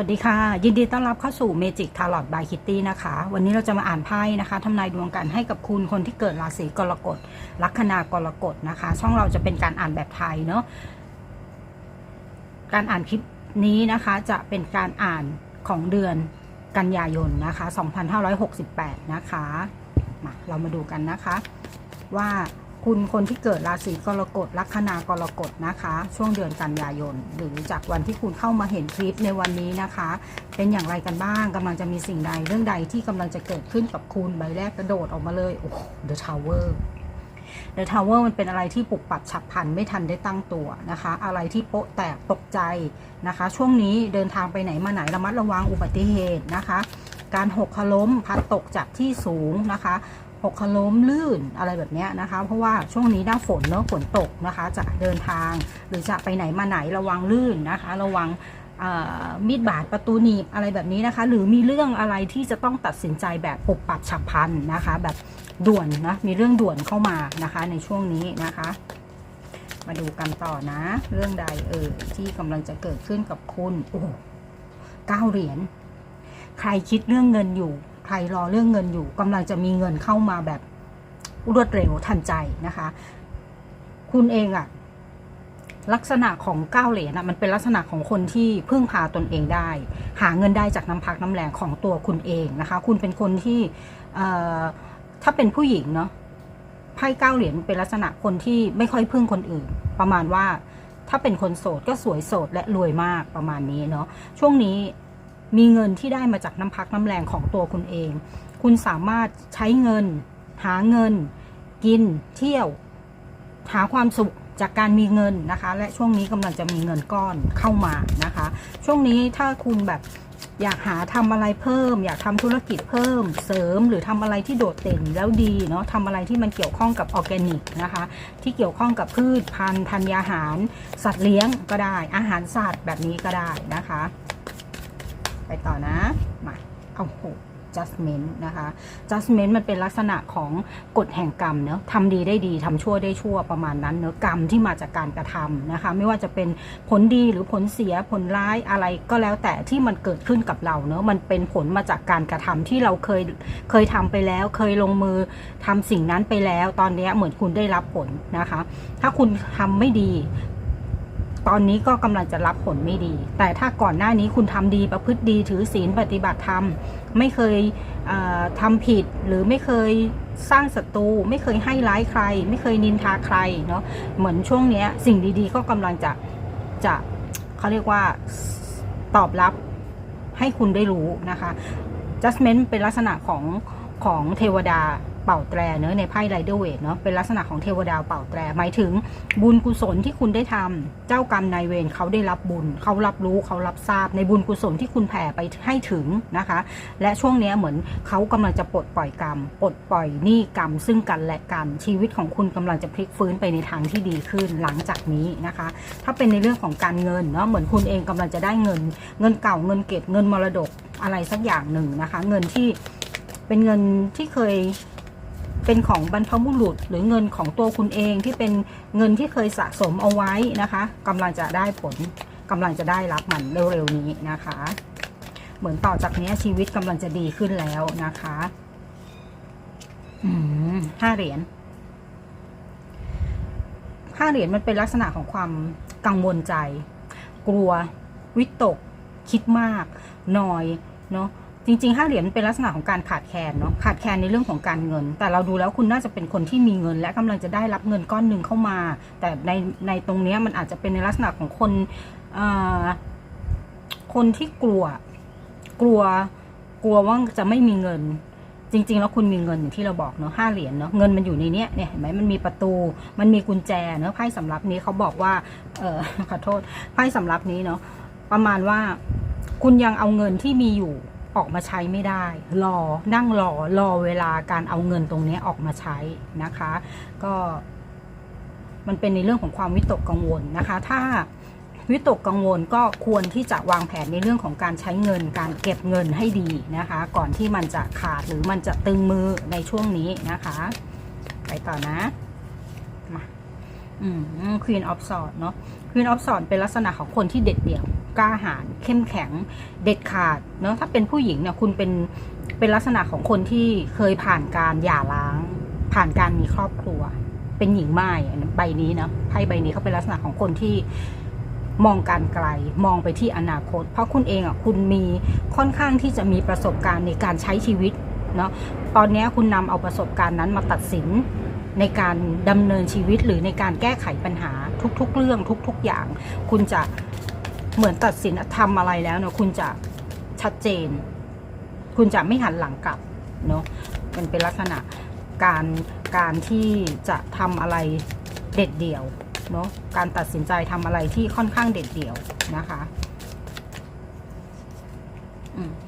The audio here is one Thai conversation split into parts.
สวัสดีค่ะ ยินดีต้อนรับเข้าสู่ Magic Tarot by Kitty นะคะ วันนี้เราจะมาอ่านไพ่นะคะทำนายดวงกันให้กับคุณคนที่เกิดราศีกรกฎลัคนากรกฎนะคะ ช่องเราจะเป็นการอ่านแบบไทยเนาะการอ่านคลิปนี้นะคะจะเป็นการอ่านของเดือนกันยายนนะคะ 2568 นะคะมาเรามาดูกันนะคะ ว่า คุณคนที่เกิดราศีกรกฎลัคนากรกฎนะคะ ช่วงเดือนกันยายน หรือจากวันที่คุณเข้ามาเห็นคลิปในวันนี้นะคะ เป็นอย่างไรกันบ้างกำลังจะมีสิ่งใดเรื่องใดที่กำลังจะเกิดขึ้นกับคุณใบแรกกระโดดออกมาเลยโอ้ The Tower The Tower มันเป็นอะไรที่ปลุกปรับฉับพลันไม่ทันได้ตั้งตัวนะคะ อะไรที่โป๊ะแตกตกใจนะคะ ช่วงนี้เดินทางไปไหนมาไหนระมัดระวังอุบัติเหตุนะคะ การหกล้มพัดตกจากที่สูงนะคะ หกล้มลื่นอะไรแบบนี้นะคะ เพราะว่าช่วงนี้หน้าฝนเนอะฝนตกนะคะ จะเดินทาง หรือจะไปไหนมาไหนระวังลื่นนะคะ ระวังมีดบาดประตูหนีบอะไรแบบนี้นะคะ หรือมีเรื่องอะไรที่จะต้องตัดสินใจแบบปุบปับฉับพลันนะคะ แบบด่วนนะมีเรื่องด่วนเข้ามานะคะ ในช่วงนี้นะคะ มาดูกันต่อนะ เรื่องใดเออที่กำลังจะเกิดขึ้นกับคุณโอ้เก้าเหรียญใครคิดเรื่องเงินอยู่ ใครรอเรื่องเงินอยู่กำลังจะมีเงินเข้ามาแบบรวดเร็วทันใจนะคะ คุณเองอะลักษณะของเก้าเหรียญอะมันเป็นลักษณะของคนที่พึ่งพาตนเองได้ หาเงินได้จากน้ำพักน้ำแรงของตัวคุณเองนะคะ คุณเป็นคนที่ถ้าเป็นผู้หญิงเนาะไพ่เก้าเหรียญเป็นลักษณะคนที่ไม่ค่อยพึ่งคนอื่น ประมาณว่าถ้าเป็นคนโสดก็สวยโสดและรวยมากประมาณนี้เนาะช่วงนี้ มีเงินที่ได้มาจากน้ำพักน้ำแรงของตัวคุณเอง คุณสามารถใช้เงิน หาเงิน กิน เที่ยว หาความสุขจากการมีเงินนะคะ และช่วงนี้กำลังจะมีเงินก้อนเข้ามานะคะ ช่วงนี้ถ้าคุณแบบอยากหาทำอะไรเพิ่ม อยากทำธุรกิจเพิ่ม เสริมหรือทำอะไรที่โดดเด่นแล้วดีเนาะทำอะไรที่มันเกี่ยวข้องกับออร์แกนิกนะคะ ที่เกี่ยวข้องกับพืชพันธุ์ธัญญาหาร สัตว์เลี้ยงก็ได้ อาหารสัตว์แบบนี้ก็ได้นะคะ ไปต่อนะมาเอาโห judgment นะคะ judgment มันเป็นลักษณะของกฎแห่งกรรมเนอะทำดีได้ดีทำชั่วได้ชั่วประมาณนั้นเนอะกรรมที่มาจากการกระทำนะคะ ไม่ว่าจะเป็นผลดีหรือผลเสียผลร้ายอะไรก็แล้วแต่ที่มันเกิดขึ้นกับเราเนอะมันเป็นผลมาจากการกระทำที่เราเคยเคยทำไปแล้ว เคยลงมือทำสิ่งนั้นไปแล้ว ตอนนี้เหมือนคุณได้รับผลนะคะ ถ้าคุณทำไม่ดี ตอนนี้ก็กำลังจะรับผลไม่ดี แต่ถ้าก่อนหน้านี้คุณทำดีประพฤติดีถือศีลปฏิบัติธรรม ไม่เคยเอ่อทำผิดหรือไม่เคยสร้างศัตรูไม่เคยให้ร้ายใคร ไม่เคยนินทาใครเนาะเหมือนช่วงเนี้ยสิ่งดีๆ ก็กำลังจะจะเขาเรียกว่าตอบรับให้คุณได้รู้นะคะ judgment เป็นลักษณะของของเทวดา เป่าแตรเนอะในไพ่ไรเดอร์เวทเนาะเป็นลักษณะของเทวดาเป่าแตรหมายถึงบุญกุศลที่คุณได้ทำเจ้ากรรมนายเวรเขาได้รับบุญเขารับรู้เขารับทราบในบุญกุศลที่คุณแผ่ไปให้ถึงนะคะ และช่วงนี้เหมือนเขากำลังจะปลดปล่อยกรรมปลดปล่อยหนี้กรรม ซึ่งกันและกันชีวิตของคุณกำลังจะพลิกฟื้นไปในทางที่ดีขึ้นหลังจากนี้นะคะ ถ้าเป็นในเรื่องของการเงินเนาะเหมือนคุณเองกำลังจะได้เงิน เงินเก่าเงินเก็บเงินมรดกอะไรสักอย่างหนึ่งนะคะ เงินที่เป็นเงินที่เคย เป็นของบรรพบุรุษ หรือเงินของตัวคุณเองที่เป็นเงินที่เคยสะสมเอาไว้นะคะกำลังจะได้ผลกำลังจะได้รับมันเร็วๆนี้นะคะ เหมือนต่อจากนี้ชีวิตกำลังจะดีขึ้นแล้วนะคะห้าเหรียญห้าเหรียญมันเป็นลักษณะของความกังวลใจ กลัว วิตก คิดมากนอยเนาะ จริงๆห้าเหรียญเป็นลักษณะของการขาดแคลนเนาะขาดแคลนในเรื่องของการเงิน แต่เราดูแล้วคุณน่าจะเป็นคนที่มีเงิน และกำลังจะได้รับเงินก้อนหนึ่งเข้ามา แต่ในในตรงนี้มันอาจจะเป็นในลักษณะของคนคนที่กลัวกลัวกลัวว่าจะไม่มีเงิน จริง ๆ แล้วคุณมีเงินอย่างที่เราบอกเนาะห้าเหรียญเนาะเงินมันอยู่ในเนี้ยเนี่ยเห็นไหมมันมีประตู มันมีกุญแจเนาะไพ่สำรับนี้เขาบอกว่าเออขอโทษไพ่สำรับนี้เนาะประมาณว่าคุณยังเอาเงินที่มีอยู่ ออกมาใช้ไม่ได้ รอนั่งรอรอเวลาการเอาเงินตรงนี้ออกมาใช้นะคะ ก็มันเป็นในเรื่องของความวิตกกังวลนะคะ ถ้าวิตกกังวลก็ควรที่จะวางแผนในเรื่องของการใช้เงิน การเก็บเงินให้ดีนะคะ ก่อนที่มันจะขาดหรือมันจะตึงมือในช่วงนี้นะคะ ไปต่อนะมาอืม Queen of Swords เนาะ Queen of Swords เป็นลักษณะของคนที่เด็ดเดี่ยว ล้าหาญเข้มแข็งเด็ดขาดเนาะถ้าเป็นผู้หญิงเนี่ยคุณเป็นเป็นลักษณะของคนที่เคยผ่านการหย่าร้าง ผ่านการมีครอบครัว เป็นหญิงไม้ใบนี้นะไพ่ใบนี้เขาเป็นลักษณะของคนที่มองการไกลมองไปที่อนาคต เพราะคุณเองอะคุณมีค่อนข้างที่จะมีประสบการณ์ในการใช้ชีวิตเนาะตอนนี้คุณนำเอาประสบการณ์นั้นมาตัดสินในการดำเนินชีวิตหรือในการแก้ไขปัญหาทุกๆ เรื่องทุก ๆ อย่าง คุณจะ เหมือนตัดสินทำอะไรแล้วเนาะคุณจะชัดเจน คุณจะไม่หันหลังกลับเนาะมันเป็นลักษณะการการที่จะทำอะไรเด็ดเดี่ยวเนาะการตัดสินใจทำอะไรที่ค่อนข้างเด็ดเดี่ยวนะคะ อืมอืม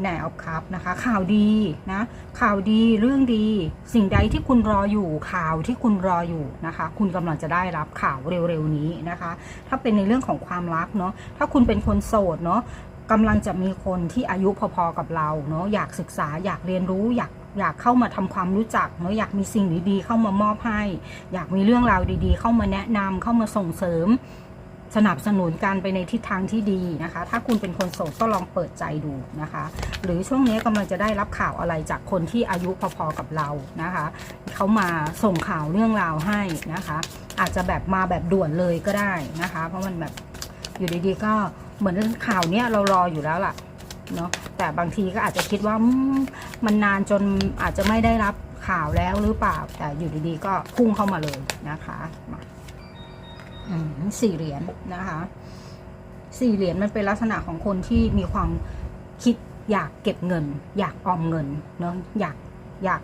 แหนออฟคัพนะคะ ข่าวดีนะ ข่าวดีเรื่องดี สิ่งใดที่คุณรออยู่ข่าวที่คุณรออยู่นะคะ คุณกำลังจะได้รับข่าวเร็วๆนี้นะคะ ถ้าเป็นในเรื่องของความรักเนาะถ้าคุณเป็นคนโสดเนาะกำลังจะมีคนที่อายุพอๆกับเราเนาะอยากศึกษาอยากเรียนรู้อยากอยากเข้ามาทำความรู้จักเนาะอยากมีสิ่งดีๆเข้ามามอบให้ อยากมีเรื่องราวดีๆ เข้ามาแนะนำเข้ามาส่งเสริม สนับสนุนกันไปในทิศทางที่ดีนะคะ ถ้าคุณเป็นคนโสดก็ลองเปิดใจดูนะคะ หรือช่วงนี้กำลังจะได้รับข่าวอะไรจากคนที่อายุพอๆกับเรานะคะเขามาส่งข่าวเรื่องราวให้นะคะ อาจจะแบบมาแบบด่วนเลยก็ได้นะคะ เพราะมันแบบอยู่ดีๆก็เหมือนข่าวเนี้ยเรารออยู่แล้วล่ะเนาะแต่บางทีก็อาจจะคิดว่ามันนานจนอาจจะไม่ได้รับข่าวแล้วหรือเปล่าแต่อยู่ดีๆก็พุ่งเข้ามาเลยนะคะ สี่เหรียญนะคะสี่เหรียญมันเป็นลักษณะของคนที่มีความคิดอยากเก็บเงิน อยากออมเงินเนาะอยากอยาก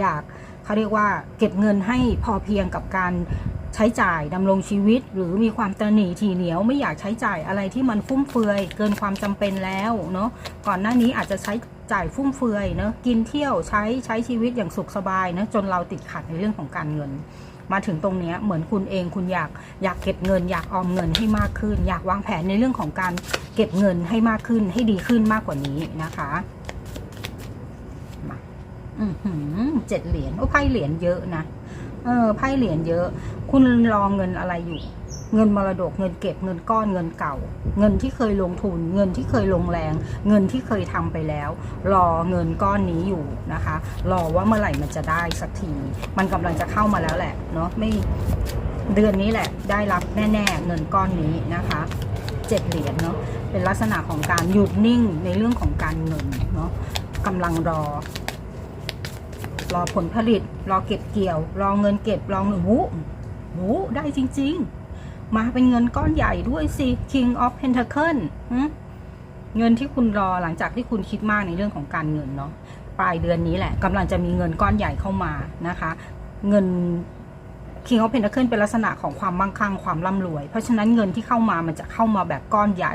อยากเขาเรียกว่าเก็บเงินให้พอเพียงกับการ ใช้จ่ายดำรงชีวิต หรือมีความตระหนี่ที่เหนียวไม่อยากใช้จ่ายอะไรที่มันฟุ่มเฟือย เกินความจำเป็นแล้วเนาะก่อนหน้านี้อาจจะใช้จ่ายฟุ่มเฟือยเนาะกินเที่ยวใช้ใช้ชีวิตอย่างสุขสบายนะจนเราติดขัดในเรื่องของการเงิน มาถึงตรงนี้เหมือนคุณเองคุณอยากอยากเก็บเงิน อยากออมเงินให้มากขึ้น อยากวางแผนในเรื่องของการเก็บเงินให้มากขึ้นให้ดีขึ้นมากกว่านี้นะคะมาอือหือเจ็ดเหรียญโอ้ไพ่เหรียญเยอะนะ เออไพ่เหรียญเยอะ คุณรอเงินอะไรอยู่ เงินมรดกเงินเก็บเงินก้อนเงินเก่า เงินที่เคยลงทุน เงินที่เคยลงแรง เงินที่เคยทำไปแล้ว รอเงินก้อนนี้อยู่นะคะ รอว่าเมื่อไหร่มันจะได้สักที มันกำลังจะเข้ามาแล้วแหละเนาะไม่เดือนนี้แหละ ได้รับแน่ ๆ เงินก้อนนี้นะคะเจ็ดเหรียญเนาะเป็นลักษณะของการหยุดนิ่งในเรื่องของการเงินเนาะกำลังรอ รอผลผลิต รอเก็บเกี่ยว รอเงินเก็บ รอเงินหูหูได้จริง ๆ มาเป็นเงินก้อนใหญ่ด้วยสิ King of Pentacle เงินที่คุณรอหลังจากที่คุณคิดมากในเรื่องของการเงินเนาะปลายเดือนนี้แหละกำลังจะมีเงินก้อนใหญ่เข้ามานะคะ เงิน King of Pentacle เป็นลักษณะของความมั่งคั่งความร่ำรวย เพราะฉะนั้นเงินที่เข้ามามันจะเข้ามาแบบก้อนใหญ่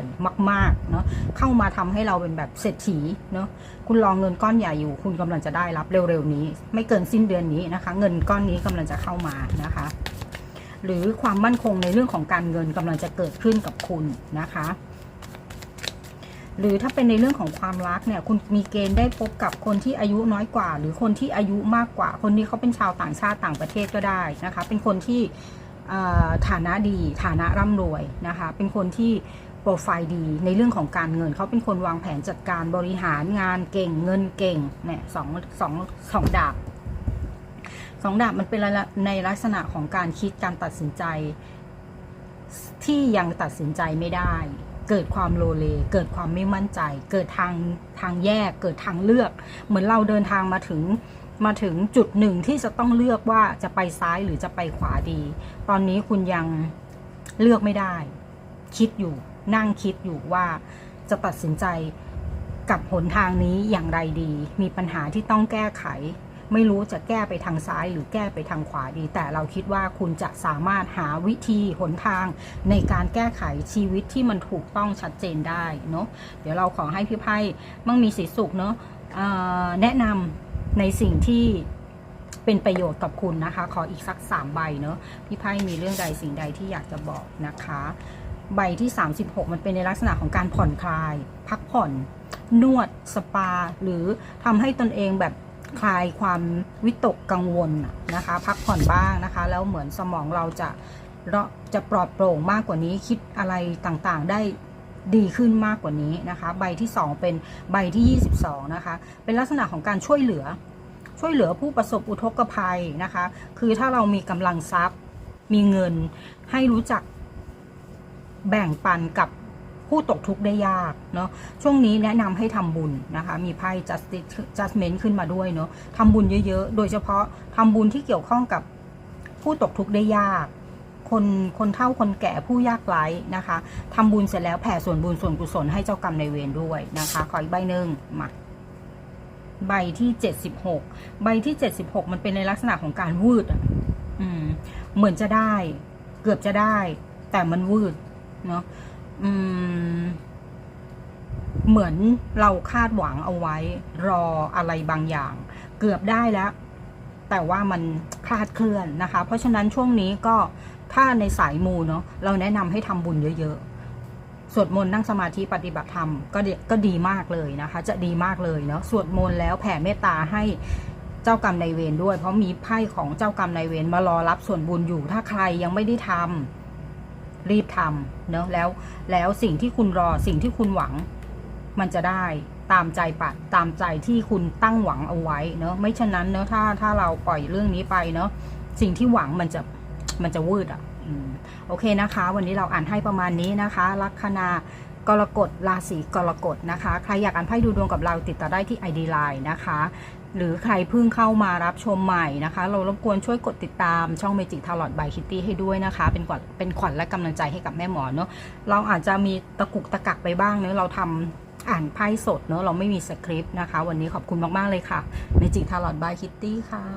มากๆเนาะเข้ามาทำให้เราเป็นแบบเศรษฐีเนาะคุณรองเงินก้อนใหญ่อยู่ คุณกำลังจะได้รับเร็วๆนี้ ไม่เกินสิ้นเดือนนี้นะคะ เงินก้อนนี้กำลังจะเข้ามานะคะ หรือความมั่นคงในเรื่องของการเงินกำลังจะเกิดขึ้นกับคุณนะคะ หรือถ้าเป็นในเรื่องของความรักเนี่ย คุณมีเกณฑ์ได้พบกับคนที่อายุน้อยกว่า หรือคนที่อายุมากกว่า คนนี้เขาเป็นชาวต่างชาติต่างประเทศก็ได้นะคะ เป็นคนที่ฐานะดีฐานะร่ำรวยนะคะ เป็นคนที่โปรไฟล์ดีในเรื่องของการเงิน เขาเป็นคนวางแผนจัดการบริหารงานเก่งเงินเก่งเนี่ยสองสองสองดาบสองดาบมันเป็นในลักษณะของการคิดการตัดสินใจ ที่ยังตัดสินใจไม่ได้ เกิดความโลเล เกิดความไม่มั่นใจ เกิดทางทางแยก เกิดทางเลือก เหมือนเราเดินทางมาถึงมาถึงจุดหนึ่งที่จะต้องเลือกว่าจะไปซ้ายหรือจะไปขวาดี ตอนนี้คุณยังเลือกไม่ได้ คิดอยู่ นั่งคิดอยู่ว่าจะตัดสินใจกับหนทางนี้อย่างไรดี มีปัญหาที่ต้องแก้ไข ไม่รู้จะแก้ไปทางซ้ายหรือแก้ไปทางขวาดี แต่เราคิดว่าคุณจะสามารถหาวิธีหนทางในการแก้ไขชีวิตที่มันถูกต้องชัดเจนได้เนาะเดี๋ยวเราขอให้พี่ไพ่มั่งมีสีสุขเนาะแนะนำในสิ่งที่เป็นประโยชน์กับคุณนะคะ ขออีกสักสามใบเนาะพี่ไพ่มีเรื่องใดสิ่งใดที่อยากจะบอกนะคะ ใบที่ 36 มันเป็นในลักษณะของการผ่อนคลาย พักผ่อนนวดสปา หรือทำให้ตนเองแบบ คลายความวิตกกังวลนะนะคะ พักผ่อนบ้างนะคะ แล้วเหมือนสมองเราจะเราจะปลอดโปร่งมากกว่านี้คิดอะไรต่างๆได้ดีขึ้นมากกว่านี้นะคะ ใบที่ 2 เป็นใบที่ 22 นะคะ เป็นลักษณะของการช่วยเหลือ ช่วยเหลือผู้ประสบอุทกภัยนะคะ คือถ้าเรามีกำลังทรัพย์มีเงินให้รู้จักแบ่งปันกับ ผู้ตกทุกข์ได้ยากเนาะช่วงนี้แนะนำให้ทำบุญนะคะ มีไพ่ justice judgment ขึ้นมาด้วยเนาะทำบุญเยอะ ๆ โดยเฉพาะทำบุญที่เกี่ยวข้องกับผู้ตกทุกข์ได้ยาก คนคนเฒ่าคนแก่ผู้ยากไร้นะคะทำบุญเสร็จแล้วแผ่ส่วนบุญส่วนกุศลให้เจ้ากรรมในเวรด้วยนะคะ ขออีกใบหนึ่งมาใบที่76ใบที่76มันเป็นในลักษณะของการวืดอืม เหมือนจะได้ เกือบจะได้ แต่มันวืดเนาะ เหมือนเราคาดหวังเอาไว้ รออะไรบางอย่าง เกือบได้แล้ว แต่ว่ามันคลาดเคลื่อนนะคะ เพราะฉะนั้นช่วงนี้ก็ถ้าในสายมูเนาะเราแนะนำให้ทำบุญเยอะๆ สวดมนต์นั่งสมาธิปฏิบัติธรรมก็ดีก็ดีมากเลยนะคะ จะดีมากเลยเนาะสวดมนต์แล้วแผ่เมตตาให้เจ้ากรรมนายเวรด้วย เพราะมีไพ่ของเจ้ากรรมนายเวรมารอรับส่วนบุญอยู่ ถ้าใครยังไม่ได้ทำ รีบทำเนาะแล้วแล้วสิ่งที่คุณรอสิ่งที่คุณหวัง มันจะได้ตามใจปัดตามใจที่คุณตั้งหวังเอาไว้เนาะไม่ฉะนั้นเนาะถ้าถ้าเราปล่อยเรื่องนี้ไปเนาะสิ่งที่หวังมันจะมันจะวืดอะโอเคนะคะ วันนี้เราอ่านให้ประมาณนี้นะคะ ลัคนา กรกฎราศีกรกฎนะคะ ใครอยากอ่านไพ่ดูดวงกับเราติดต่อได้ที่ ID Line นะคะ หรือใครเพิ่งเข้ามารับชมใหม่นะคะ เรารบกวนช่วยกดติดตามช่อง Magic Tarot by Kitty ให้ด้วยนะคะ เป็นขวัญเป็นขวัญและกำลังใจให้กับแม่หมอเนาะเราอาจจะมีตะกุกตะกักไปบ้างเนอะเราทำอ่านไพ่สดเนอะเราไม่มีสคริปต์นะคะ วันนี้ขอบคุณมากๆเลยค่ะ Magic Tarot by Kitty ค่ะ